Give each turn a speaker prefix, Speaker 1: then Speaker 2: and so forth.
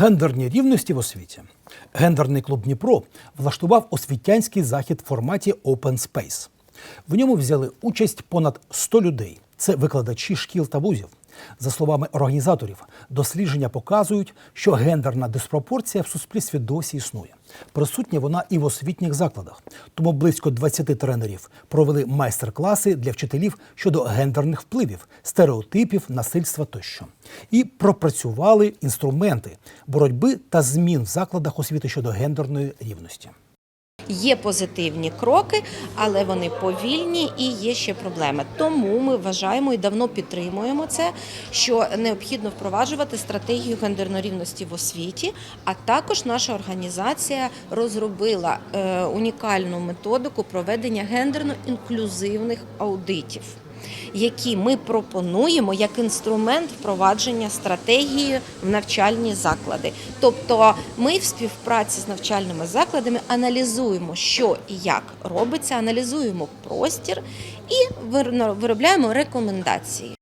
Speaker 1: Гендерні рівності в освіті. Гендерний клуб Дніпро влаштував освітянський захід в форматі Open Space. В ньому взяли участь понад 100 людей. Це викладачі шкіл та вузів. За словами організаторів, дослідження показують, що гендерна диспропорція в суспільстві досі існує. Присутня вона і в освітніх закладах. Тому близько 20 тренерів провели майстер-класи для вчителів щодо гендерних впливів, стереотипів, насильства тощо. І пропрацювали інструменти боротьби та змін в закладах освіти щодо гендерної рівності.
Speaker 2: Є позитивні кроки, але вони повільні і є ще проблеми. Тому ми вважаємо і давно підтримуємо це, що необхідно впроваджувати стратегію гендерної рівності в освіті. А також наша організація розробила е, унікальну методику проведення гендерно-інклюзивних аудитів. Які ми пропонуємо як інструмент впровадження стратегії в навчальні заклади. Тобто ми в співпраці з навчальними закладами аналізуємо, що і як робиться, аналізуємо простір і виробляємо рекомендації.